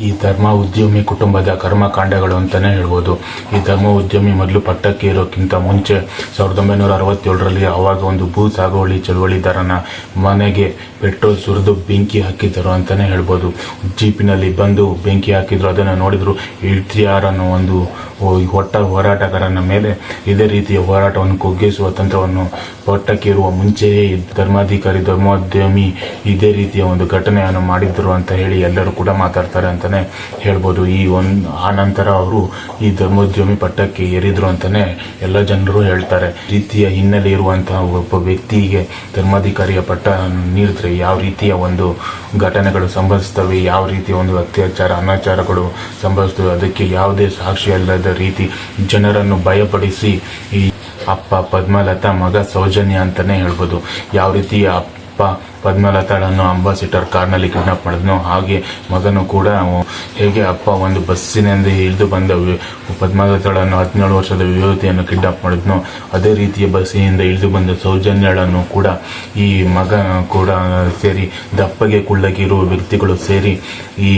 ಈ ಧರ್ಮ ಉದ್ಯಮಿ ಕುಟುಂಬದ ಕರ್ಮಕಾಂಡಗಳು ಅಂತಾನೆ ಹೇಳ್ಬೋದು. ಈ ಧರ್ಮ ಉದ್ಯಮಿ ಮೊದಲು ಪಟ್ಟಕ್ಕೆ ಇರೋಕ್ಕಿಂತ ಮುಂಚೆ ಸಾವಿರದ ಒಂಬೈನೂರ ಅರವತ್ತೇಳರಲ್ಲಿ ಆವಾಗ ಒಂದು ಭೂ ಸಾಗುವಳಿ ಚಳುವಳಿದಾರನ ಮನೆಗೆ ಪೆಟ್ರೋಲ್ ಸುರಿದು ಬೆಂಕಿ ಹಾಕಿದ್ದರು ಅಂತಾನೆ ಹೇಳ್ಬೋದು. ಜೀಪಿನಲ್ಲಿ ಬಂದು ಬೆಂಕಿ ಹಾಕಿದ್ರು, ಅದನ್ನು ನೋಡಿದ್ರು ಇಳ್ತಿಯಾರನ್ನು ಒಂದು ಹೊಟ್ಟ ಹೋರಾಟಗಾರನ ಮೇಲೆ ಇದೇ ರೀತಿಯ ಹೋರಾಟವನ್ನು ಕುಗ್ಗಿಸುವ ತಂತ್ರವನ್ನು ಪಟ್ಟಕ್ಕಿರುವ ಮುಂಚೆಯೇ ಧರ್ಮಾಧಿಕಾರಿ, ಧರ್ಮೋದ್ಯಮಿ ಇದೇ ರೀತಿಯ ಒಂದು ಘಟನೆಯನ್ನು ಮಾಡಿದ್ರು ಅಂತ ಹೇಳಿ ಎಲ್ಲರೂ ಕೂಡ ಮಾತಾಡ್ತಾರೆ ಅಂತಾನೆ ಹೇಳ್ಬೋದು. ಈ ಒಂದು, ಆ ನಂತರ ಅವರು ಈ ಧರ್ಮೋದ್ಯಮಿ ಪಟ್ಟಕ್ಕೆ ಏರಿದ್ರು ಅಂತಾನೆ ಎಲ್ಲ ಜನರು ಹೇಳ್ತಾರೆ. ರೀತಿಯ ಹಿನ್ನೆಲೆ ಇರುವಂತಹ ಒಬ್ಬ ವ್ಯಕ್ತಿಗೆ ಧರ್ಮಾಧಿಕಾರಿಯ ಪಟ್ಟ ನೀಡಿದ್ರೆ ಯಾವ ರೀತಿಯ ಒಂದು ಘಟನೆಗಳು ಸಂಭವಿಸ್ತವೆ, ಯಾವ ರೀತಿಯ ಒಂದು ಅತ್ಯಾಚಾರ, ಅನಾಚಾರಗಳು ಸಂಭವಿಸ್ತವೆ, ಅದಕ್ಕೆ ಯಾವುದೇ ಸಾಕ್ಷಿ ಅಲ್ಲದ ರೀತಿ ಜನರನ್ನು ಭಯಪಡಿಸಿ ಈ ಅಪ್ಪ ಪದ್ಮಲತಾ ಮಗ ಸೌಜನ್ಯ ಅಂತಲೇ ಹೇಳ್ಬೋದು. ಯಾವ ರೀತಿ ಅಪ್ಪ ಪದ್ಮಲತಾಳನ್ನು ಅಂಬಾಸಿಡರ್ ಕಾರ್ನಲ್ಲಿ ಕಿಡ್ನಾಪ್ ಮಾಡಿದ್ನೋ ಹಾಗೆ ಮಗನು ಕೂಡ ಹೇಗೆ ಅಪ್ಪ ಒಂದು ಬಸ್ಸಿನಿಂದ ಇಳಿದು ಬಂದ ಪದ್ಮಲತಾಳನ್ನು ಹದಿನೇಳು ವರ್ಷದ ಯುವತಿಯನ್ನು ಕಿಡ್ನಾಪ್ ಮಾಡಿದ್ನೋ ಅದೇ ರೀತಿಯ ಬಸ್ಸಿನಿಂದ ಇಳಿದು ಬಂದ ಸೌಜನ್ಯಳನ್ನು ಕೂಡ ಈ ಮಗ ಕೂಡ ಸೇರಿ ದಪ್ಪಗೆ ಕುಳ್ಳಗಿರುವ ವ್ಯಕ್ತಿಗಳು ಸೇರಿ ಈ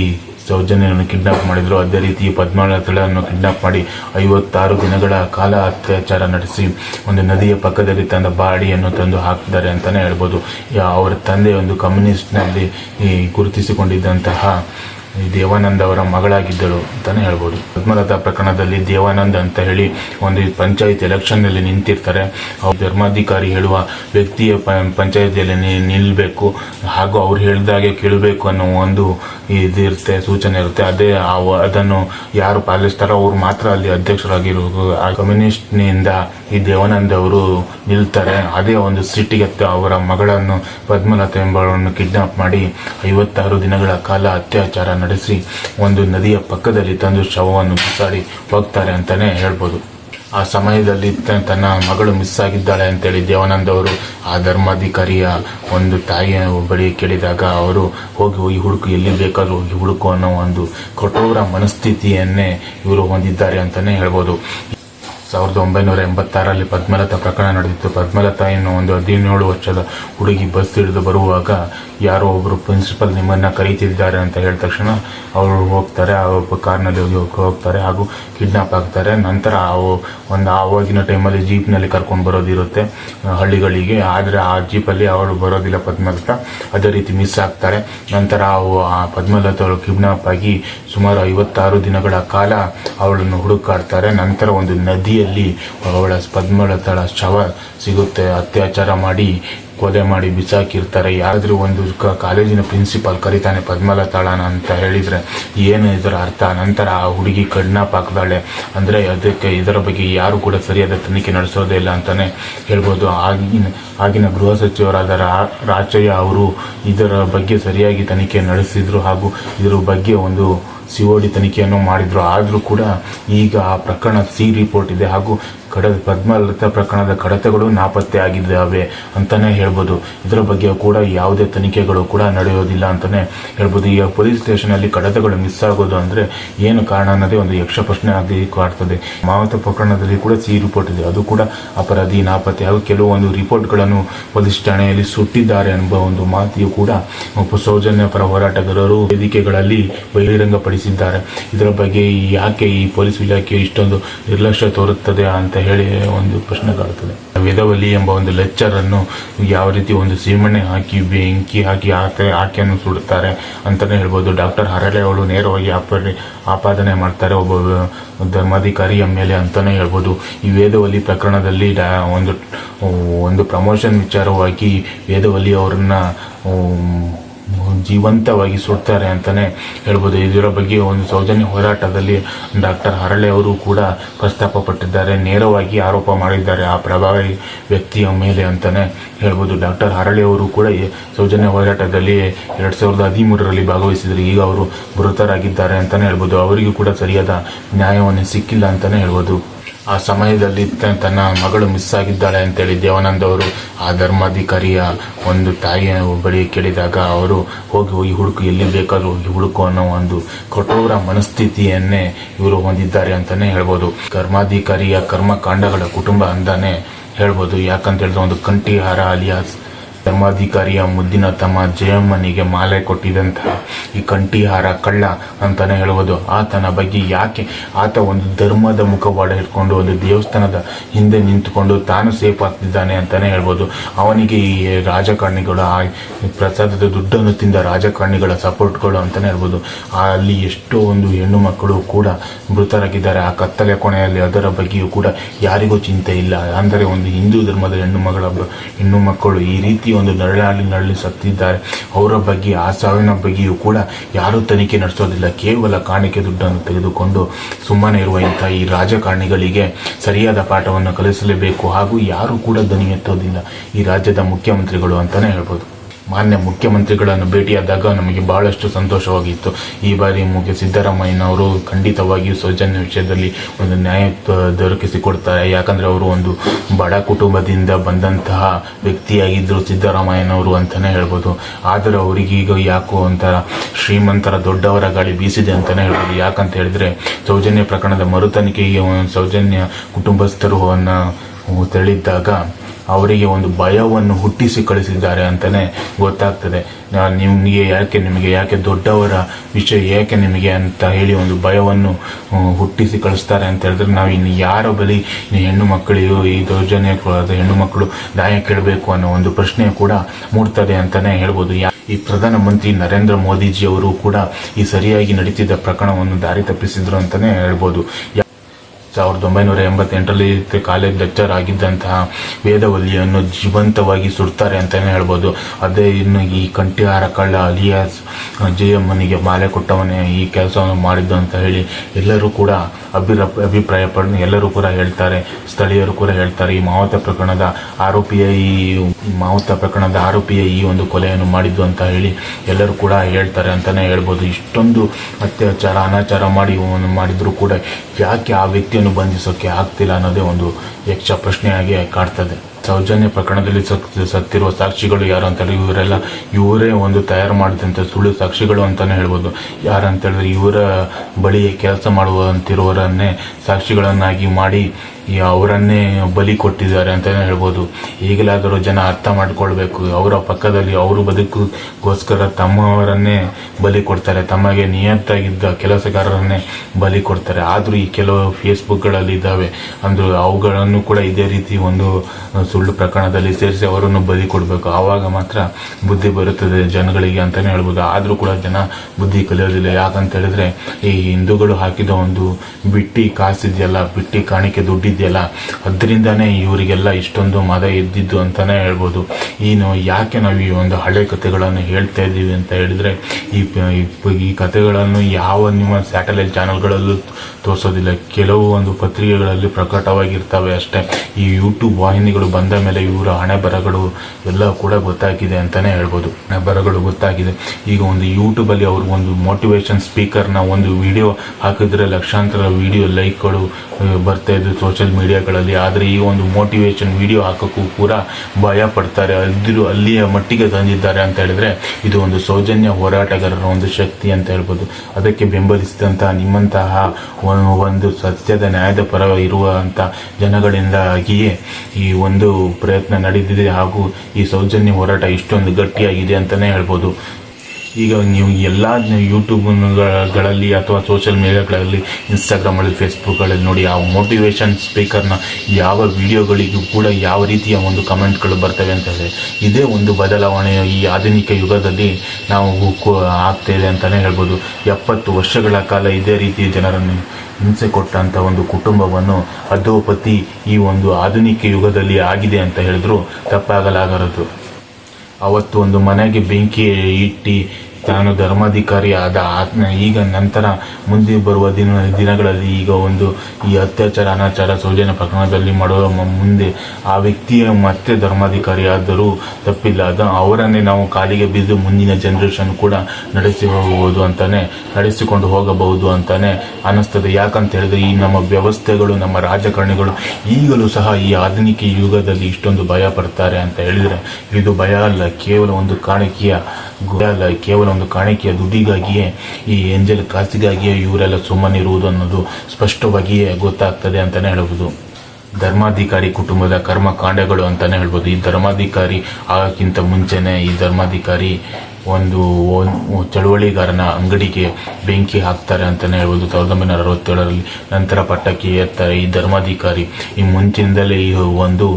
ಸೌಜನ್ಯವನ್ನು ಕಿಡ್ನಾಪ್ ಮಾಡಿದರು. ಅದೇ ರೀತಿ ಪದ್ಮಲತಳನ್ನು ಕಿಡ್ನಾಪ್ ಮಾಡಿ ಐವತ್ತಾರು ದಿನಗಳ ಕಾಲ ಅತ್ಯಾಚಾರ ನಡೆಸಿ ಒಂದು ನದಿಯ ಪಕ್ಕದಲ್ಲಿ ತನ್ನ ಬಾಡಿಯನ್ನು ತಂದು ಹಾಕಿದ್ದಾರೆ ಅಂತಲೇ ಹೇಳ್ಬೋದು. ಅವರ ತಂದೆ ಒಂದು ಕಮ್ಯುನಿಸ್ಟ್ನಲ್ಲಿ ಈ ಗುರುತಿಸಿಕೊಂಡಿದ್ದಂತಹ ದೇವಾನಂದ್ ಅವರ ಮಗಳಾಗಿದ್ದಳು ಅಂತಾನೆ ಹೇಳ್ಬೋದು. ಪದ್ಮಲತಾ ಪ್ರಕರಣದಲ್ಲಿ ದೇವಾನಂದ ಅಂತ ಹೇಳಿ ಒಂದು ಪಂಚಾಯತ್ ಎಲೆಕ್ಷನ್ನಲ್ಲಿ ನಿಂತಿರ್ತಾರೆ. ಅವ್ರು ಧರ್ಮಾಧಿಕಾರಿ ಹೇಳುವ ವ್ಯಕ್ತಿಯ ಪಂಚಾಯತಿಯಲ್ಲಿ ನಿ- ನಿಲ್ಬೇಕು. ಹಾಗೂ ಅವ್ರು ಹೇಳಿದಾಗೆ ಕೇಳಬೇಕು ಅನ್ನೋ ಒಂದು ಇದಿರುತ್ತೆ, ಸೂಚನೆ ಇರುತ್ತೆ. ಅದೇ ಅದನ್ನು ಯಾರು ಪಾಲಿಸ್ತಾರೋ ಅವ್ರು ಮಾತ್ರ ಅಲ್ಲಿ ಅಧ್ಯಕ್ಷರಾಗಿರೋದು ಆ ಕಮ್ಯುನಿಸ್ಟ್ನಿಂದ ಈ ದೇವಾನಂದ ಅವರು ನಿಲ್ತಾರೆ. ಅದೇ ಒಂದು ಸಿಟ್ಟಿಗೆ ಅವರ ಮಗಳನ್ನು ಪದ್ಮಲತಾ ಎಂಬವಳನ್ನು ಕಿಡ್ನಾಪ್ ಮಾಡಿ ಐವತ್ತಾರು ದಿನಗಳ ಕಾಲ ಅತ್ಯಾಚಾರ ನಡೆಸಿ ಒಂದು ನದಿಯ ಪಕ್ಕದಲ್ಲಿ ತಂದು ಶವವನ್ನು ಬಿಸಾಡಿ ಹೋಗ್ತಾರೆ ಅಂತಾನೆ ಹೇಳ್ಬೋದು. ಆ ಸಮಯದಲ್ಲಿ ತನ್ನ ಮಗಳು ಮಿಸ್ ಆಗಿದ್ದಾಳೆ ಅಂತೇಳಿ ದೇವಾನಂದ ಅವರು ಆ ಧರ್ಮಾಧಿಕಾರಿಯ ಒಂದು ತಾಯಿಯ ಬಳಿ ಕೇಳಿದಾಗ ಅವರು ಹೋಗಿ ಹೋಗಿ ಹುಡುಕು, ಎಲ್ಲಿ ಬೇಕಾದ್ರೂ ಹೋಗಿ ಹುಡುಕು ಅನ್ನೋ ಒಂದು ಕಠೋರ ಮನಸ್ಥಿತಿಯನ್ನೇ ಇವರು ಹೊಂದಿದ್ದಾರೆ ಅಂತಾನೆ ಹೇಳ್ಬೋದು. ಸಾವಿರದ ಒಂಬೈನೂರ ಎಂಬತ್ತಾರಲ್ಲಿ ಪದ್ಮಲತಾ ಪ್ರಕರಣ ನಡೆದಿತ್ತು. ಪದ್ಮಲತಾ ಏನು ಒಂದು ಹದಿನೇಳು ವರ್ಷದ ಹುಡುಗಿ ಬಸ್ ಹಿಡಿದು ಬರುವಾಗ ಯಾರೋ ಒಬ್ಬರು ಪ್ರಿನ್ಸಿಪಲ್ ನಿಮ್ಮನ್ನು ಕರೀತಿದ್ದಾರೆ ಅಂತ ಹೇಳಿದ ತಕ್ಷಣ ಅವರು ಹೋಗ್ತಾರೆ. ಆ ಒಬ್ಬ ಕಾರ್ನಲ್ಲಿ ಹೋಗಿ ಹೋಗ್- ಹೋಗ್ತಾರೆ ಹಾಗೂ ಕಿಡ್ನಾಪ್ ಆಗ್ತಾರೆ. ನಂತರ ಒಂದು ಆವಾಗಿನ ಟೈಮಲ್ಲಿ ಜೀಪ್ನಲ್ಲಿ ಕರ್ಕೊಂಡು ಬರೋದಿರುತ್ತೆ ಹಳ್ಳಿಗಳಿಗೆ. ಆದರೆ ಆ ಜೀಪಲ್ಲಿ ಅವಳು ಬರೋದಿಲ್ಲ ಪದ್ಮಲತಾ. ಅದೇ ರೀತಿ ಮಿಸ್ ಆಗ್ತಾರೆ. ನಂತರ ಆ ಪದ್ಮಲತಾ ಅವಳು ಕಿಡ್ನಾಪ್ ಆಗಿ ಸುಮಾರು ಐವತ್ತಾರು ದಿನಗಳ ಕಾಲ ಅವಳನ್ನು ಹುಡುಕಾಡ್ತಾರೆ. ನಂತರ ಒಂದು ನದಿಯಲ್ಲಿ ಅವಳ ಪದ್ಮಲತಾಳ ಶವ ಸಿಗುತ್ತೆ. ಅತ್ಯಾಚಾರ ಮಾಡಿ, ಕೊಲೆ ಮಾಡಿ ಬಿಸಾಕಿರ್ತಾರೆ. ಯಾರಾದರೂ ಒಂದು ಕ- ಕಾಲೇಜಿನ ಪ್ರಿನ್ಸಿಪಾಲ್ ಕರೀತಾನೆ ಪದ್ಮಲತಾಳನ ಅಂತ ಹೇಳಿದರೆ ಏನು ಇದರ ಅರ್ಥ? ನಂತರ ಆ ಹುಡುಗಿ ಕಡ್ನಾಪ್ ಹಾಕ್ದಾಳೆ. ಅಂದರೆ ಅದಕ್ಕೆ ಇದರ ಬಗ್ಗೆ ಯಾರು ಕೂಡ ಸರಿಯಾದ ತನಿಖೆ ನಡೆಸೋದೇ ಇಲ್ಲ ಅಂತಲೇ ಹೇಳ್ಬೋದು. ಆಗಿನ ಆಗಿನ ಗೃಹ ಸಚಿವರಾದ ರಾಚಯ್ಯ ಅವರು ಇದರ ಬಗ್ಗೆ ಸರಿಯಾಗಿ ತನಿಖೆ ನಡೆಸಿದ್ರು ಹಾಗೂ ಇದರ ಬಗ್ಗೆ ಒಂದು ಸಿಒಡಿ ತನಿಖೆಯನ್ನು ಮಾಡಿದ್ರು. ಆದರೂ ಕೂಡ ಈಗ ಆ ಪ್ರಕರಣ ಸಿ ರಿಪೋರ್ಟ್ ಇದೆ. ಹಾಗೂ ಕಡ, ಪದ್ಮಲತಾ ಪ್ರಕರಣದ ಕಡತಗಳು ನಾಪತ್ತೆ ಆಗಿದ್ದಾವೆ ಅಂತಾನೆ ಹೇಳ್ಬೋದು. ಇದರ ಬಗ್ಗೆ ಕೂಡ ಯಾವುದೇ ತನಿಖೆಗಳು ಕೂಡ ನಡೆಯೋದಿಲ್ಲ ಅಂತಾನೆ ಹೇಳ್ಬೋದು. ಈಗ ಪೊಲೀಸ್ ಸ್ಟೇಷನ್ ಅಲ್ಲಿ ಕಡತಗಳು ಮಿಸ್ ಆಗೋದು ಅಂದ್ರೆ ಏನು ಕಾರಣ ಅನ್ನೋದೇ ಒಂದು ಯಕ್ಷ ಪ್ರಶ್ನೆ ಆಗಿ ಕಾಡ್ತದೆ. ಮಾವತ ಪ್ರಕರಣದಲ್ಲಿ ಕೂಡ ಸಿ ರಿಪೋರ್ಟ್ ಇದೆ. ಅದು ಕೂಡ ಅಪರಾಧಿ ನಾಪತ್ತೆ. ಹಾಗೂ ಕೆಲವೊಂದು ರಿಪೋರ್ಟ್ಗಳನ್ನು ಪೊಲೀಸ್ ಠಾಣೆಯಲ್ಲಿ ಸುಟ್ಟಿದ್ದಾರೆ ಎಂಬ ಒಂದು ಮಾತಿಯು ಕೂಡ ಸೌಜನ್ಯ ಪರ ಹೋರಾಟಗಾರರು ವೇದಿಕೆಗಳಲ್ಲಿ ಬಹಿರಂಗಪಡಿಸಿದ್ದಾರೆ. ಇದರ ಬಗ್ಗೆ ಯಾಕೆ ಈ ಪೊಲೀಸ್ ಇಲಾಖೆ ಇಷ್ಟೊಂದು ನಿರ್ಲಕ್ಷ್ಯ ತೋರುತ್ತದೆ ಅಂತ ಹೇಳಿ ಒಂದು ಪ್ರಶ್ನೆ ಕಾಡುತ್ತದೆ ವೇದವಲ್ಲಿ ಎಂಬ ಒಂದು ಲೆಕ್ಚರ್ ಅನ್ನು ಯಾವ ರೀತಿ ಒಂದು ಸೀಮೆಣ್ಣೆ ಹಾಕಿ, ಬೆಂಕಿ ಹಾಕಿ ಆಕೆ ಆಕೆಯನ್ನು ಸುಡುತ್ತಾರೆ ಅಂತಲೇ ಹೇಳ್ಬೋದು. ಡಾಕ್ಟರ್ ಹರಳೆ ಅವಳು ನೇರವಾಗಿ ಆಪರಿ, ಆಪಾದನೆ ಮಾಡ್ತಾರೆ. ಒಬ್ಬ ಧರ್ಮಾಧಿಕಾರಿಯ ಮೇಲೆ ಅಂತಾನೆ ಹೇಳ್ಬೋದು. ಈ ವೇದವಲ್ಲಿ ಪ್ರಕರಣದಲ್ಲಿ ಡಾ- ಒಂದು ಒಂದು ಪ್ರಮೋಷನ್ ವಿಚಾರವಾಗಿ ವೇದವಲ್ಲಿ ಅವರನ್ನು ಜೀವಂತವಾಗಿ ಸುಡ್ತಾರೆ ಅಂತಾನೆ ಹೇಳ್ಬೋದು. ಇದರ ಬಗ್ಗೆ ಒಂದು ಸೌಜನ್ಯ ಹೋರಾಟದಲ್ಲಿ ಡಾಕ್ಟರ್ ಹರಳೆ ಅವರು ಕೂಡ ಪ್ರಸ್ತಾಪಪಟ್ಟಿದ್ದಾರೆ. ನೇರವಾಗಿ ಆರೋಪ ಮಾಡಿದ್ದಾರೆ. ಆ ಪ್ರಭಾವಿ ವ್ಯಕ್ತಿಯ ಮೇಲೆ ಅಂತಾನೆ ಹೇಳ್ಬೋದು. ಡಾಕ್ಟರ್ ಹರಳೆ ಅವರು ಕೂಡ ಸೌಜನ್ಯ ಹೋರಾಟದಲ್ಲಿ ಎರಡು ಸಾವಿರದ ಹದಿಮೂರರಲ್ಲಿ ಭಾಗವಹಿಸಿದರು. ಈಗ ಅವರು ಮೃತರಾಗಿದ್ದಾರೆ ಅಂತಾನೆ ಹೇಳ್ಬೋದು. ಅವರಿಗೂ ಕೂಡ ಸರಿಯಾದ ನ್ಯಾಯವನ್ನು ಸಿಕ್ಕಿಲ್ಲ ಅಂತಾನೆ ಹೇಳ್ಬೋದು. ಆ ಸಮಯದಲ್ಲಿ ತನ್ನ ಮಗಳು ಮಿಸ್ ಆಗಿದ್ದಾಳೆ ಅಂತೇಳಿ ದೇವಾನಂದ ಅವರು ಆ ಧರ್ಮಾಧಿಕಾರಿಯ ಒಂದು ತಾಯಿಯ ಬಳಿ ಕೇಳಿದಾಗ ಅವರು ಹೋಗಿ ಹೋಗಿ ಹುಡುಕು, ಎಲ್ಲಿ ಬೇಕಾದರೂ ಹೋಗಿ ಹುಡುಕು ಅನ್ನೋ ಒಂದು ಕಠೋರ ಮನಸ್ಥಿತಿಯನ್ನೇ ಇವರು ಹೊಂದಿದ್ದಾರೆ ಅಂತಾನೆ ಹೇಳ್ಬೋದು. ಕರ್ಮಾಧಿಕಾರಿಯ ಕರ್ಮಕಾಂಡಗಳ ಕುಟುಂಬ ಅಂತಾನೆ ಹೇಳ್ಬೋದು. ಯಾಕಂತ ಹೇಳಿದ್ರೆ ಒಂದು ಕಂಠಿಹಾರ ಅಲಿಯಾಸ್ ಧರ್ಮಾಧಿಕಾರಿಯ ಮುದ್ದಿನ ತಮ್ಮ ಜಯಮ್ಮನಿಗೆ ಮಾಲೆ ಕೊಟ್ಟಿದಂತಹ ಈ ಕಂಠಿಹಾರ ಕಳ್ಳ ಅಂತಾನೆ ಹೇಳುವುದು. ಆತನ ಬಗ್ಗೆ ಯಾಕೆ ಆತ ಒಂದು ಧರ್ಮದ ಮುಖವಾಡ ಇಟ್ಕೊಂಡು ಒಂದು ದೇವಸ್ಥಾನದ ಹಿಂದೆ ನಿಂತುಕೊಂಡು ತಾನು ಸೇಫ್ ಆಗ್ತಿದ್ದಾನೆ ಅಂತಾನೆ ಹೇಳ್ಬೋದು. ಅವನಿಗೆ ಈ ರಾಜಕಾರಣಿಗಳು ಆ ಪ್ರಸಾದದ ದುಡ್ಡನ್ನು ತಿಂದ ರಾಜಕಾರಣಿಗಳ ಸಪೋರ್ಟ್ಗಳು ಅಂತಾನೆ ಹೇಳ್ಬೋದು. ಅಲ್ಲಿ ಎಷ್ಟೋ ಒಂದು ಹೆಣ್ಣು ಮಕ್ಕಳು ಕೂಡ ಮೃತರಾಗಿದ್ದಾರೆ. ಆ ಕತ್ತಲೆ ಕೊನೆಯಲ್ಲಿ ಅದರ ಬಗ್ಗೆಯೂ ಕೂಡ ಯಾರಿಗೂ ಚಿಂತೆ ಇಲ್ಲ. ಅಂದರೆ ಒಂದು ಹಿಂದೂ ಧರ್ಮದ ಹೆಣ್ಣು ಮಗಳ ಹೆಣ್ಣು ಮಕ್ಕಳು ಈ ರೀತಿ ಒಂದು ನರಳಾಡಿ ನರಳಿ ಸತ್ತಿದ್ದಾರೆ. ಅವರ ಬಗ್ಗೆ, ಆ ಸಾವಿನ ಬಗ್ಗೆಯೂ ಕೂಡ ಯಾರೂ ತನಿಖೆ ನಡೆಸೋದಿಲ್ಲ. ಕೇವಲ ಕಾಣಿಕೆ ದುಡ್ಡನ್ನು ತೆಗೆದುಕೊಂಡು ಸುಮ್ಮನೆ ಇರುವ ಇಂಥ ಈ ರಾಜಕಾರಣಿಗಳಿಗೆ ಸರಿಯಾದ ಪಾಠವನ್ನು ಕಲಿಸಲೇಬೇಕು. ಹಾಗೂ ಯಾರೂ ಕೂಡ ಧ್ವನಿ ಎತ್ತೋದಿಲ್ಲ. ಈ ರಾಜ್ಯದ ಮುಖ್ಯಮಂತ್ರಿಗಳು ಅಂತಾನೆ ಹೇಳ್ಬೋದು. ಮಾನ್ಯ ಮುಖ್ಯಮಂತ್ರಿಗಳನ್ನು ಭೇಟಿಯಾದಾಗ ನಮಗೆ ಬಹಳಷ್ಟು ಸಂತೋಷವಾಗಿತ್ತು. ಈ ಬಾರಿ ಮುಖ್ಯ ಸಿದ್ದರಾಮಯ್ಯನವರು ಖಂಡಿತವಾಗಿಯೂ ಸೌಜನ್ಯ ವಿಷಯದಲ್ಲಿ ಒಂದು ನ್ಯಾಯ ದೊರಕಿಸಿಕೊಡ್ತಾರೆ. ಯಾಕಂದರೆ ಅವರು ಒಂದು ಬಡ ಕುಟುಂಬದಿಂದ ಬಂದಂತಹ ವ್ಯಕ್ತಿಯಾಗಿದ್ದರು ಸಿದ್ದರಾಮಯ್ಯನವರು ಅಂತಲೇ ಹೇಳ್ಬೋದು. ಆದರೆ ಅವರಿಗೀಗ ಯಾಕೋ ಒಂಥರ ಶ್ರೀಮಂತರ ದೊಡ್ಡವರ ಗಾಳಿ ಬೀಸಿದೆ ಅಂತಲೇ ಹೇಳ್ಬೋದು. ಯಾಕಂತ ಹೇಳಿದ್ರೆ ಸೌಜನ್ಯ ಪ್ರಕರಣದ ಮರುತನಿಖೆಗೆ ಒಂದು ಸೌಜನ್ಯ ಕುಟುಂಬಸ್ಥರು ಅನ್ನ ತೆರಳಿದ್ದಾಗ ಅವರಿಗೆ ಒಂದು ಭಯವನ್ನು ಹುಟ್ಟಿಸಿ ಕಳಿಸಿದ್ದಾರೆ ಅಂತಾನೆ ಗೊತ್ತಾಗ್ತದೆ. ನಿಮಗೆ ಯಾಕೆ ನಿಮಗೆ ಯಾಕೆ ದೊಡ್ಡವರ ವಿಷಯ ಯಾಕೆ ನಿಮಗೆ ಅಂತ ಹೇಳಿ ಒಂದು ಭಯವನ್ನು ಹುಟ್ಟಿಸಿ ಕಳಿಸ್ತಾರೆ ಅಂತ ಹೇಳಿದ್ರೆ ನಾವು ಇನ್ನು ಯಾರ ಬಳಿ ಹೆಣ್ಣು ಮಕ್ಕಳಿಗೂ ಈ ದೌರ್ಜನ್ಯ ಹೆಣ್ಣು ಮಕ್ಕಳು ನ್ಯಾಯ ಕೇಳಬೇಕು ಅನ್ನೋ ಒಂದು ಪ್ರಶ್ನೆ ಕೂಡ ಮೂಡ್ತದೆ ಅಂತಾನೆ ಹೇಳ್ಬೋದು. ಈ ಪ್ರಧಾನಮಂತ್ರಿ ನರೇಂದ್ರ ಮೋದಿಜಿ ಅವರು ಕೂಡ ಈ ಸರಿಯಾಗಿ ನಡೀತಿದ್ದ ಪ್ರಕರಣವನ್ನು ದಾರಿ ತಪ್ಪಿಸಿದ್ರು ಅಂತಾನೆ ಹೇಳ್ಬೋದು. ಸಾವಿರದ ಒಂಬೈನೂರ ಎಂಬತ್ತೆಂಟರಲ್ಲಿ ಕಾಲೇಜ್ ಲೆಕ್ಚರ್ ಆಗಿದ್ದಂತಹ ವೇದವಲ್ಲಿಯನ್ನು ಜೀವಂತವಾಗಿ ಸುಡ್ತಾರೆ ಅಂತಲೇ ಹೇಳ್ಬೋದು. ಅದೇ ಇನ್ನು ಈ ಕಂಠಿಹಾರ ಕಳ್ಳ ಅಲಿಯಾಸ್ ಎಮ್ಮನಿಗೆ ಮಾಲೆ ಕೊಟ್ಟವನೇ ಈ ಕೆಲಸವನ್ನು ಮಾಡಿದ್ದು ಅಂತ ಹೇಳಿ ಎಲ್ಲರೂ ಕೂಡ ಅಭಿರ ಅಭಿಪ್ರಾಯ ಪಡೆದು ಎಲ್ಲರೂ ಕೂಡ ಹೇಳ್ತಾರೆ, ಸ್ಥಳೀಯರು ಕೂಡ ಹೇಳ್ತಾರೆ, ಈ ಮಾವತ ಪ್ರಕರಣದ ಆರೋಪಿಯ ಈ ಮಾವತ ಪ್ರಕರಣದ ಆರೋಪಿಯ ಈ ಒಂದು ಕೊಲೆಯನ್ನು ಮಾಡಿದ್ದು ಅಂತ ಹೇಳಿ ಎಲ್ಲರೂ ಕೂಡ ಹೇಳ್ತಾರೆ ಅಂತಲೇ ಹೇಳ್ಬೋದು. ಇಷ್ಟೊಂದು ಅತ್ಯಾಚಾರ, ಅನಾಚಾರ ಮಾಡಿ ಮಾಡಿದ್ರು ಕೂಡ ಯಾಕೆ ಆ ವ್ಯಕ್ತಿಯನ್ನು ಬಂಧಿಸೋಕೆ ಆಗ್ತಿಲ್ಲ ಅನ್ನೋದೇ ಒಂದು ಯಕ್ಷ ಪ್ರಶ್ನೆಯಾಗಿ ಕಾಡ್ತದೆ ಸೌಜನ್ಯ ಪ್ರಕರಣದಲ್ಲಿ ಸತ್- ಸತ್ತಿರುವ ಸಾಕ್ಷಿಗಳು ಯಾರು ಅಂತ ಹೇಳಿದ್ರೆ ಇವರೆಲ್ಲ ಇವರೇ ಒಂದು ತಯಾರು ಮಾಡಿದಂಥ ಸುಳ್ಳು ಸಾಕ್ಷಿಗಳು ಅಂತಾನೆ ಹೇಳ್ಬೋದು. ಯಾರಂತ ಹೇಳಿದ್ರೆ ಇವರ ಬಳಿ ಕೆಲಸ ಮಾಡುವಂತಿರುವವರನ್ನೇ ಸಾಕ್ಷಿಗಳನ್ನಾಗಿ ಮಾಡಿ ಅವರನ್ನೇ ಬಲಿ ಕೊಟ್ಟಿದ್ದಾರೆ ಅಂತಲೇ ಹೇಳ್ಬೋದು. ಈಗಲಾದರೂ ಜನ ಅರ್ಥ ಮಾಡಿಕೊಳ್ಬೇಕು. ಅವರ ಪಕ್ಕದಲ್ಲಿ ಅವರು ಬದುಕುಗೋಸ್ಕರ ತಮ್ಮವರನ್ನೇ ಬಲಿ ಕೊಡ್ತಾರೆ. ತಮಗೆ ನಿಯತ್ತಾಗಿದ್ದ ಕೆಲಸಗಾರರನ್ನೇ ಬಲಿ ಕೊಡ್ತಾರೆ. ಆದರೂ ಈ ಕೆಲವು ಫೇಸ್ಬುಕ್ಗಳಲ್ಲಿ ಇದ್ದಾವೆ ಅಂದ್ರೆ ಅವುಗಳನ್ನು ಕೂಡ ಇದೇ ರೀತಿ ಒಂದು ಸುಳ್ಳು ಪ್ರಕರಣದಲ್ಲಿ ಸೇರಿಸಿ ಅವರನ್ನು ಬಲಿ ಕೊಡಬೇಕು. ಆವಾಗ ಮಾತ್ರ ಬುದ್ಧಿ ಬರುತ್ತದೆ ಜನಗಳಿಗೆ ಅಂತಲೇ ಹೇಳ್ಬೋದು. ಆದರೂ ಕೂಡ ಜನ ಬುದ್ಧಿ ಕಲಿಯೋದಿಲ್ಲ. ಯಾಕಂತ ಹೇಳಿದ್ರೆ ಈ ಹಿಂದೂಗಳು ಹಾಕಿದ ಒಂದು ಬಿಟ್ಟಿ ಕಾಸಿದೆಯಲ್ಲ, ಬಿಟ್ಟಿ ಕಾಣಿಕೆ ದುಡ್ಡಿದೆಯಲ್ಲ ಅದರಿಂದನೇ ಇವರಿಗೆಲ್ಲ ಇಷ್ಟೊಂದು ಮದ ಎದ್ದಿದ್ದು ಅಂತಾನೆ ಹೇಳ್ಬೋದು. ಏನು, ಯಾಕೆ ನಾವು ಈ ಒಂದು ಹಳೆ ಕಥೆಗಳನ್ನು ಹೇಳ್ತಾ ಇದ್ದೀವಿ ಅಂತ ಹೇಳಿದ್ರೆ, ಈ ಈ ಕಥೆಗಳನ್ನು ಯಾವ ನಿಮ್ಮ ಸ್ಯಾಟಲೈಟ್ ಚಾನಲ್ಗಳಲ್ಲೂ ತೋರಿಸೋದಿಲ್ಲ. ಕೆಲವು ಒಂದು ಪತ್ರಿಕೆಗಳಲ್ಲಿ ಪ್ರಕಟವಾಗಿರ್ತವೆ ಅಷ್ಟೇ. ಈ ಯೂಟ್ಯೂಬ್ ವಾಹಿನಿಗಳು ಬಂದ ಮೇಲೆ ಇವರ ಹಣೆ ಬರಗಳು ಎಲ್ಲ ಕೂಡ ಗೊತ್ತಾಗಿದೆ ಅಂತಾನೆ ಹೇಳ್ಬೋದು. ಹಣೆ ಬರಗಳು ಗೊತ್ತಾಗಿದೆ. ಈಗ ಒಂದು ಯೂಟ್ಯೂಬಲ್ಲಿ ಅವರು ಒಂದು ಮೋಟಿವೇಶನ್ ಸ್ಪೀಕರ್ನ ಒಂದು ವಿಡಿಯೋ ಹಾಕಿದ್ರೆ ಲಕ್ಷಾಂತರ ವಿಡಿಯೋ ಲೈಕ್ಗಳು ಬರ್ತಾ ಇದ್ದು ಸೋಷಿಯಲ್ ಮೀಡಿಯಾಗಳಲ್ಲಿ ಆದರೆ ಈ ಒಂದು ಮೋಟಿವೇಶನ್ ವಿಡಿಯೋ ಹಾಕೋಕ್ಕೂ ಕೂಡ ಭಯ ಪಡ್ತಾರೆ. ಅಲ್ಲಿರು, ಅಲ್ಲಿಯ ಮಟ್ಟಿಗೆ ತಂದಿದ್ದಾರೆ ಅಂತ ಹೇಳಿದ್ರೆ, ಇದು ಒಂದು ಸೌಜನ್ಯ ಹೋರಾಟಗಾರರ ಒಂದು ಶಕ್ತಿ ಅಂತ ಹೇಳ್ಬೋದು. ಅದಕ್ಕೆ ಬೆಂಬಲಿಸಿದಂತಹ ನಿಮ್ಮಂತಹ ಒಂದು ಸತ್ಯದ ನ್ಯಾಯದ ಪರ ಇರುವಂಥ ಜನಗಳಿಂದಾಗಿಯೇ ಈ ಒಂದು ಪ್ರಯತ್ನ ನಡೆದಿದೆ ಹಾಗೂ ಈ ಸೌಜನ್ಯ ಹೋರಾಟ ಇಷ್ಟೊಂದು ಗಟ್ಟಿಯಾಗಿದೆ ಅಂತಲೇ ಹೇಳ್ಬೋದು. ಈಗ ನೀವು ಎಲ್ಲ ಯೂಟ್ಯೂಬ್ಗಳಲ್ಲಿ ಅಥವಾ ಸೋಷಿಯಲ್ ಮೀಡಿಯಾಗಳಲ್ಲಿ ಇನ್ಸ್ಟಾಗ್ರಾಮಲ್ಲಿ ಫೇಸ್ಬುಕ್ಗಳಲ್ಲಿ ನೋಡಿ ಆ ಮೋಟಿವೇಶನ್ ಸ್ಪೀಕರ್ನ ಯಾವ ವಿಡಿಯೋಗಳಿಗೂ ಕೂಡ ಯಾವ ರೀತಿಯ ಒಂದು ಕಮೆಂಟ್ಗಳು ಬರ್ತವೆ ಅಂತ ಇದೇ ಒಂದು ಬದಲಾವಣೆ ಈ ಆಧುನಿಕ ಯುಗದಲ್ಲಿ ನಾವು ಆಗ್ತೇವೆ ಅಂತಲೇ ಹೇಳ್ಬೋದು. ಎಪ್ಪತ್ತು ವರ್ಷಗಳ ಕಾಲ ಇದೇ ರೀತಿ ಜನರನ್ನು ಹಿಂಸೆ ಕೊಟ್ಟಂಥ ಒಂದು ಕುಟುಂಬವನ್ನು ಅಧೋಪತಿ ಈ ಒಂದು ಆಧುನಿಕ ಯುಗದಲ್ಲಿ ಆಗಿದೆ ಅಂತ ಹೇಳಿದ್ರು, ತಪ್ಪಾಗಲಾಗರದು. ಅವತ್ತು ಒಂದು ಮನೆಗೆ ಬೆಂಕಿ ಇಟ್ಟು ತಾನು ಧರ್ಮಾಧಿಕಾರಿ ಆದ ಆತ್ಮ ಈಗ ನಂತರ ಮುಂದೆ ಬರುವ ದಿನ ದಿನಗಳಲ್ಲಿ ಈಗ ಒಂದು ಈ ಅತ್ಯಾಚಾರ, ಅನಾಚಾರ, ಸೌಜನ್ಯ ಪ್ರಕರಣದಲ್ಲಿ ಮಾಡುವ ಮುಂದೆ ಆ ವ್ಯಕ್ತಿಯ ಮತ್ತೆ ಧರ್ಮಾಧಿಕಾರಿ ಆದರೂ ತಪ್ಪಿಲ್ಲ ಅದು ಅವರನ್ನೇ ನಾವು ಕಾಲಿಗೆ ಬಿದ್ದು ಮುಂದಿನ ಜನರೇಷನ್ ಕೂಡ ನಡೆಸಿ ಹೋಗಬಹುದು ಅಂತಾನೆ, ನಡೆಸಿಕೊಂಡು ಹೋಗಬಹುದು ಅಂತಾನೆ ಅನ್ನಿಸ್ತದೆ. ಯಾಕಂತ ಹೇಳಿದ್ರೆ ಈ ನಮ್ಮ ವ್ಯವಸ್ಥೆಗಳು, ನಮ್ಮ ರಾಜಕಾರಣಿಗಳು ಈಗಲೂ ಸಹ ಈ ಆಧುನಿಕ ಯುಗದಲ್ಲಿ ಇಷ್ಟೊಂದು ಭಯ ಪಡ್ತಾರೆ ಅಂತ ಹೇಳಿದರೆ, ಇದು ಭಯ ಅಲ್ಲ. ಕೇವಲ ಒಂದು ಕಾಣಿಕೆಯ ಅಲ್ಲ. ಕೇವಲ ಒಂದು ಕಾಣಿಕೆಯ ದುಡ್ಡಿಗಾಗಿಯೇ, ಈ ಏಂಜಲ್ ಕಾಸಿಗಾಗಿಯೇ ಇವರೆಲ್ಲ ಸುಮ್ಮನಿರುವುದು ಅನ್ನೋದು ಸ್ಪಷ್ಟವಾಗಿಯೇ ಗೊತ್ತಾಗ್ತದೆ ಅಂತಾನೆ ಹೇಳಬಹುದು ಧರ್ಮಾಧಿಕಾರಿ ಕುಟುಂಬದ ಕರ್ಮಕಾಂಡಗಳು ಅಂತಾನೆ ಹೇಳ್ಬೋದು. ಈ ಧರ್ಮಾಧಿಕಾರಿ ಆಗಕ್ಕಿಂತ ಮುಂಚೆನೆ ಈ ಧರ್ಮಾಧಿಕಾರಿ ಒಂದು ಚಳುವಳಿಗಾರನ ಅಂಗಡಿಗೆ ಬೆಂಕಿ ಹಾಕ್ತಾರೆ ಅಂತಲೇ ಹೇಳ್ಬೋದು. ಸಾವಿರದ ಒಂಬೈನೂರ ಅರವತ್ತೇಳರಲ್ಲಿ ನಂತರ ಪಟ್ಟಕ್ಕೆ ಏರ್ತಾರೆ ಈ ಧರ್ಮಾಧಿಕಾರಿ. ಈ ಮುಂಚಿನಿಂದಲೇ ಈ ಒಂದು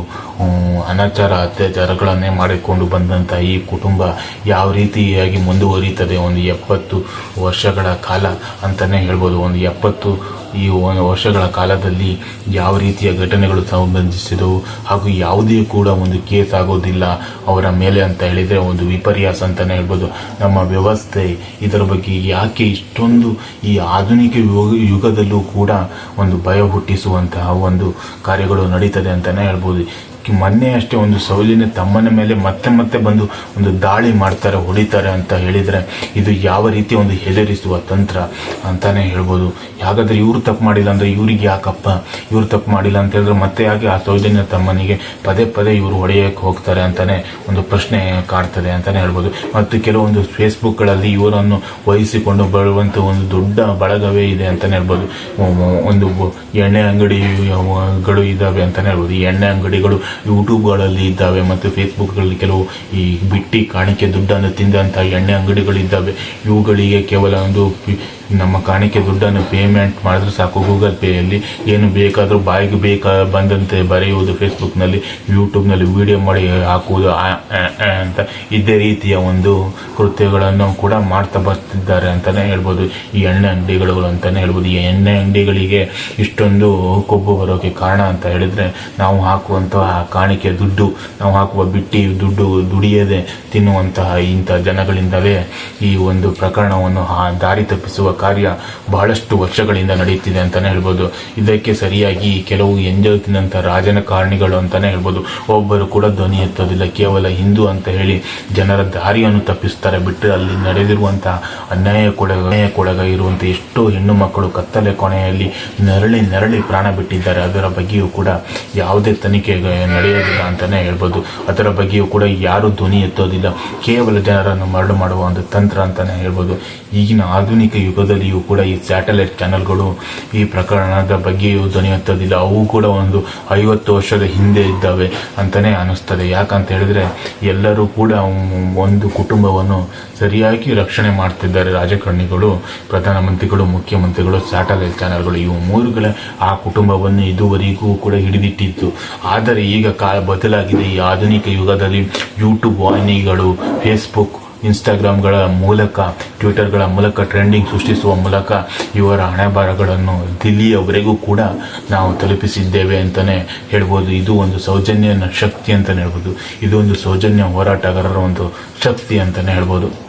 ಅನಾಚಾರ, ಅತ್ಯಾಚಾರಗಳನ್ನೇ ಮಾಡಿಕೊಂಡು ಬಂದಂಥ ಈ ಕುಟುಂಬ ಯಾವ ರೀತಿಯಾಗಿ ಮುಂದುವರಿಯುತ್ತದೆ ಒಂದು ಎಪ್ಪತ್ತು ವರ್ಷಗಳ ಕಾಲ ಅಂತಲೇ ಹೇಳ್ಬೋದು. ಒಂದು ಎಪ್ಪತ್ತು ಈ ವರ್ಷಗಳ ಕಾಲದಲ್ಲಿ ಯಾವ ರೀತಿಯ ಘಟನೆಗಳು ಸಂಬಂಧಿಸಿದವು ಹಾಗೂ ಯಾವುದೇ ಕೂಡ ಒಂದು ಕೇಸ್ ಆಗೋದಿಲ್ಲ ಅವರ ಮೇಲೆ ಅಂತ ಹೇಳಿದರೆ ಒಂದು ವಿಪರ್ಯಾಸ ಅಂತಲೇ ಹೇಳ್ಬೋದು. ನಮ್ಮ ವ್ಯವಸ್ಥೆ ಇದರ ಬಗ್ಗೆ ಯಾಕೆ ಇಷ್ಟೊಂದು ಈ ಆಧುನಿಕ ಯುಗ, ಯುಗದಲ್ಲೂ ಕೂಡ ಒಂದು ಭಯ ಹುಟ್ಟಿಸುವಂತಹ ಒಂದು ಕಾರ್ಯಗಳು ನಡೀತದೆ ಅಂತಲೇ ಹೇಳ್ಬೋದು. ಮೊನ್ನೆ ಅಷ್ಟೇ ಒಂದು ಸೌಲಿನ ತಮ್ಮನ ಮೇಲೆ ಮತ್ತೆ ಮತ್ತೆ ಬಂದು ಒಂದು ದಾಳಿ ಮಾಡ್ತಾರೆ, ಹೊಡಿತಾರೆ ಅಂತ ಹೇಳಿದರೆ ಇದು ಯಾವ ರೀತಿ ಒಂದು ಹೆದರಿಸುವ ತಂತ್ರ ಅಂತಾನೆ ಹೇಳ್ಬೋದು. ಹಾಗಾದ್ರೆ ಇವರು ತಪ್ಪು ಮಾಡಿಲ್ಲ ಅಂದರೆ ಇವ್ರಿಗೆ ಯಾಕಪ್ಪ? ಇವರು ತಪ್ಪು ಮಾಡಿಲ್ಲ ಅಂತ ಹೇಳಿದ್ರೆ ಮತ್ತೆ ಯಾಕೆ ಆ ಸೌಲಿನ ತಮ್ಮನಿಗೆ ಪದೇ ಪದೇ ಇವರು ಹೊಡೆಯೋಕ್ಕೆ ಹೋಗ್ತಾರೆ ಅಂತಾನೆ ಒಂದು ಪ್ರಶ್ನೆ ಕಾಡ್ತದೆ ಅಂತಾನೆ ಹೇಳ್ಬೋದು. ಮತ್ತು ಕೆಲವೊಂದು ಫೇಸ್ಬುಕ್ಗಳಲ್ಲಿ ಇವರನ್ನು ವಹಿಸಿಕೊಂಡು ಬರುವಂಥ ಒಂದು ದೊಡ್ಡ ಬಳಗವೇ ಇದೆ ಅಂತಾನೆ ಹೇಳ್ಬೋದು. ಒಂದು ಎಣ್ಣೆ ಅಂಗಡಿಗಳು ಇದ್ದಾವೆ ಅಂತಾನೆ ಹೇಳ್ಬೋದು. ಎಣ್ಣೆ ಅಂಗಡಿಗಳು ಯೂಟ್ಯೂಬ್ಗಳಲ್ಲಿ ಇದ್ದಾವೆ ಮತ್ತು ಫೇಸ್ಬುಕ್ಗಳಲ್ಲಿ ಕೆಲವು ಈ ಬಿಟ್ಟಿ ಕಾಣಿಕೆ ದುಡ್ಡನ್ನು ತಿಂದಂತಹ ಎಣ್ಣೆ ಅಂಗಡಿಗಳಿದ್ದಾವೆ. ಇವುಗಳಿಗೆ ಕೇವಲ ಒಂದು ನಮ್ಮ ಕಾಣಿಕೆ ದುಡ್ಡನ್ನು ಪೇಮೆಂಟ್ ಮಾಡಿದ್ರೆ ಸಾಕು. ಗೂಗಲ್ ಪೇಯಲ್ಲಿ ಏನು ಬೇಕಾದರೂ ಬಾಯಿಗೆ ಬೇಕಾ ಬಂದಂತೆ ಬರೆಯುವುದು ಫೇಸ್ಬುಕ್ನಲ್ಲಿ ಯೂಟ್ಯೂಬ್ನಲ್ಲಿ ವಿಡಿಯೋ ಮಾಡಿ ಹಾಕುವುದು ಅಂತ ಇದೇ ರೀತಿಯ ಒಂದು ಕೃತ್ಯಗಳನ್ನು ಕೂಡ ಮಾಡ್ತಾ ಬರ್ತಿದ್ದಾರೆ ಅಂತಲೇ ಹೇಳ್ಬೋದು. ಈ ಎಣ್ಣೆ ಅಂಗಡಿಗಳು ಅಂತಲೇ ಹೇಳ್ಬೋದು. ಈ ಎಣ್ಣೆ ಅಂಗಡಿಗಳಿಗೆ ಇಷ್ಟೊಂದು ಕೊಬ್ಬು ಬರೋಕ್ಕೆ ಕಾರಣ ಅಂತ ಹೇಳಿದರೆ, ನಾವು ಹಾಕುವಂತಹ ಕಾಣಿಕೆ ದುಡ್ಡು, ನಾವು ಹಾಕುವ ಬಿಟ್ಟಿ ದುಡ್ಡು ದುಡಿಯದೆ ತಿನ್ನುವಂತಹ ಇಂಥ ಜನಗಳಿಂದಲೇ ಈ ಒಂದು ಪ್ರಕರಣವನ್ನು ದಾರಿ ತಪ್ಪಿಸುವ ಕಾರ್ಯ ಬಹಳಷ್ಟು ವರ್ಷಗಳಿಂದ ನಡೆಯುತ್ತಿದೆ ಅಂತಲೇ ಹೇಳ್ಬೋದು. ಇದಕ್ಕೆ ಸರಿಯಾಗಿ ಕೆಲವು ಎಂಜಲು ರಾಜನ ಕಾರಣಿಗಳು ಅಂತಾನೆ ಹೇಳ್ಬೋದು. ಒಬ್ಬರು ಕೂಡ ಧ್ವನಿ ಎತ್ತೋದಿಲ್ಲ. ಕೇವಲ ಹಿಂದೂ ಅಂತ ಹೇಳಿ ಜನರ ದಾರಿಯನ್ನು ತಪ್ಪಿಸ್ತಾರೆ. ಬಿಟ್ಟರೆ ಅಲ್ಲಿ ನಡೆದಿರುವಂತಹ ಅನ್ಯಾಯ ಕೊಡಗ ಇರುವಂಥ ಎಷ್ಟೋ ಹೆಣ್ಣು ಮಕ್ಕಳು ಕತ್ತಲೆ ಕೊನೆಯಲ್ಲಿ ನರಳಿ ನರಳಿ ಪ್ರಾಣ ಬಿಟ್ಟಿದ್ದಾರೆ. ಅದರ ಬಗ್ಗೆಯೂ ಕೂಡ ಯಾವುದೇ ತನಿಖೆ ನಡೆಯೋದಿಲ್ಲ ಅಂತಾನೆ ಹೇಳ್ಬೋದು. ಅದರ ಬಗ್ಗೆಯೂ ಕೂಡ ಯಾರು ಧ್ವನಿ ಎತ್ತೋದಿಲ್ಲ. ಕೇವಲ ಜನರನ್ನು ಮರಳು ಮಾಡುವ ಒಂದು ತಂತ್ರ ಅಂತಾನೆ ಹೇಳ್ಬೋದು. ಈಗಿನ ಆಧುನಿಕ ಯುಗದಲ್ಲಿಯೂ ಕೂಡ ಈ ಸ್ಯಾಟಲೈಟ್ ಚಾನೆಲ್ಗಳು ಈ ಪ್ರಕರಣದ ಬಗ್ಗೆಯೂ ಧ್ವನಿ ಎತ್ತೋದಿಲ್ಲ ಅವು ಕೂಡ ಒಂದು ಐವತ್ತು ವರ್ಷದ ಹಿಂದೆ ಇದ್ದಾವೆ ಅಂತಲೇ ಅನ್ನಿಸ್ತದೆ. ಯಾಕಂತ ಹೇಳಿದ್ರೆ ಎಲ್ಲರೂ ಕೂಡ ಒಂದು ಕುಟುಂಬವನ್ನು ಸರಿಯಾಗಿ ರಕ್ಷಣೆ ಮಾಡ್ತಿದ್ದಾರೆ ರಾಜಕಾರಣಿಗಳು, ಪ್ರಧಾನಮಂತ್ರಿಗಳು, ಮುಖ್ಯಮಂತ್ರಿಗಳು, ಸ್ಯಾಟಲೈಟ್ ಚಾನೆಲ್ಗಳು. ಇವು ಮೂರುಗಳ ಆ ಕುಟುಂಬವನ್ನು ಇದುವರೆಗೂ ಕೂಡ ಹಿಡಿದಿಟ್ಟಿತ್ತು ಆದರೆ ಈಗ ಕಾಲ ಬದಲಾಗಿದೆ. ಈ ಆಧುನಿಕ ಯುಗದಲ್ಲಿ ಯೂಟ್ಯೂಬ್ ವಾಹಿನಿಗಳು, ಫೇಸ್ಬುಕ್ ಇನ್ಸ್ಟಾಗ್ರಾಮ್ಗಳ ಮೂಲಕ ಟ್ವಿಟರ್ಗಳ ಮೂಲಕ ಟ್ರೆಂಡಿಂಗ್ ಸೃಷ್ಟಿಸುವ ಮೂಲಕ ಇವರ ಹಣೆಬರಗಳನ್ನು ದಿಲ್ಲಿಯವರೆಗೂ ಕೂಡ ನಾವು ತಲುಪಿಸಿದ್ದೇವೆ ಅಂತಲೇ ಹೇಳ್ಬೋದು. ಇದು ಒಂದು ಸೌಜನ್ಯ ಶಕ್ತಿ ಅಂತಲೇ ಹೇಳ್ಬೋದು. ಇದು ಒಂದು ಸೌಜನ್ಯ ಹೋರಾಟಗಾರರ ಒಂದು ಶಕ್ತಿ ಅಂತಲೇ ಹೇಳ್ಬೋದು.